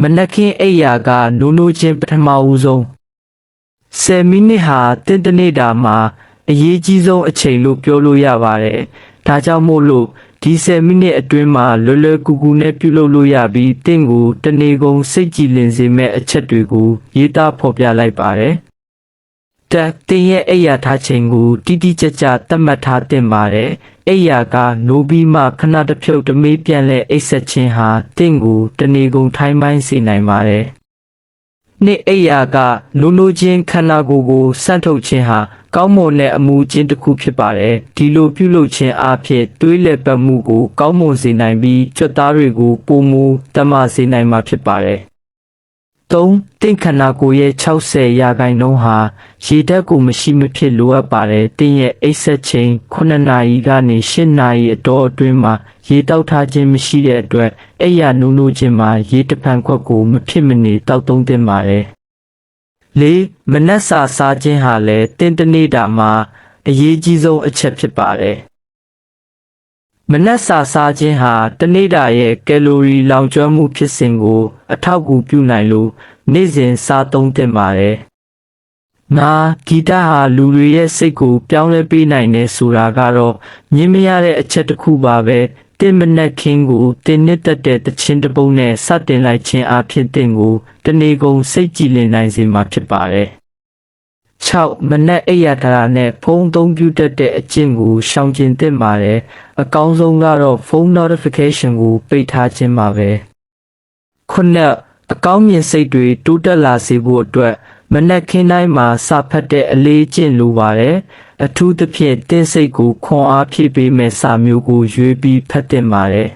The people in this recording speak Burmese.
မနက်ခင်းအိပ်ရာကနိုးနိုးချင်းပထမဦးဆုံး10မိနစ်ဟာတင်းတနေ့တာမှာအရေးကြီးဆုံးအချိန်လို့ပြောလို့ရပါတယ်။ဒါကြောင့်မို့လို့ဒီ10မိနစ်အတွင်းမှာလွယ်လွယ်ကူကူနဲ့ပြုလုပ်လို့ရပြီးတင့်ကိုတနေ့ကုန်စိတ်ကြည်လင်စေမဲ့အချက်တွေကိုရေးသားဖော်ပြလိုက်ပါတယ်။တက်တင်ရဲ့အိယာထားချိန်ကိုတိတိကျကျသတ်မှတ်ထားတင်ပါတယ် အိယာကနိုးပြီးမှခဏတစ်ဖြုတ်တမေးပြန်လဲအိတ်ဆက်ခြင်းဟာတင့်ကိုတနေကုန်ထိုင်းပိုင်းစေနိုင်ပါတယ်နှစ်အိယာကနိုးနိုးချင်းခန္ဓာကိုယ်ကိုစန့်ထုတ်ခြင်းဟာကောင်းမွန်တဲ့အမှုချင်းတစ်ခုဖြစ်ပါတယ်ဒီလိုပြုလုပ်ခြင်းအဖြစ်တွေးလက်ပတ်မှုကို ကောင်းမွန်စေနိုင်ပြီးကြွက်သားတွေကိုပုံမူတမစေနိုင်မှာဖြစ်ပါတယ် 3. တင့်ခန္ဓာကိုယ်ရဲ့60ရာခိုင်နှုန်းဟာရေဓာတ်ကိုမရှိမဖြစ်လိုအပ်ပါတယ်။တင့်ရဲ့အိပ်ဆက်ချိန်9နာရီကနေ10နာရီအတော်အတွင်းမှာရေတောက်ထားခြင်းမရှိတဲ့အတွက်အိပ်ရနုံနုချင်းမှာရေတဖန်ခွက်ကိုမဖြစ်မနေတောက်သုံးသင့်ပါတယ်။၄ မနက်စာစားခြင်းဟာလည်းတင်းတနေ့တာမှာအရေးကြီးဆုံးအချက်ဖြစ်ပါတယ်။ မနက်စာစားခြင်းဟာတနေ့တာရဲ့ကယ်လိုရီလောင်ကျွမ်းမှုဖြစ်စဉ်ကို အထောက်အကူပြုနိုင်လို့နေ့စဉ်စားသုံးသင့်ပါတယ်။ငါဂီတဟာလူတွေရဲ့စိတ်ကိုပြောင်းလဲပေးနိုင်တယ်ဆိုတာကတော့မြင်မရတဲ့အချက်တစ်ခုပါပဲ။တင်မနက်ခင်းကိုတင်နစ်တက်တဲ့တခြင်းတစ်ပုတ်နဲ့စတင်လိုက်ခြင်းအဖြစ်တင်ကိုတနေ့ကုန်စိတ်ကြည်လင်နိုင်စေမှာဖြစ်ပါတယ်။ 6 မနက်အိပ်ရထားနဲ့ဖုန်းအသုံးပြုတတ်တဲ့အကျင့်ကိုရှောင်ကျဉ်သင့်ပါတယ်အကောင်းဆုံးကတော့ဖုန်း notification ကိုပိတ်ထားခြင်းပါပဲခုနှစ်အကောင်းမြင်စိတ်တွေတိုးတက်လာစေဖို့အတွက်မနက်ခင်းတိုင်းမှာစာဖတ်တဲ့အလေးအကျင့်လိုပါတယ်အထူးသဖြင့်တင်းစိတ်ကိုခွန်အားဖြည့်ပေးမဲ့စာမျိုးကိုရွေးပြီးဖတ်သင့်ပါတယ်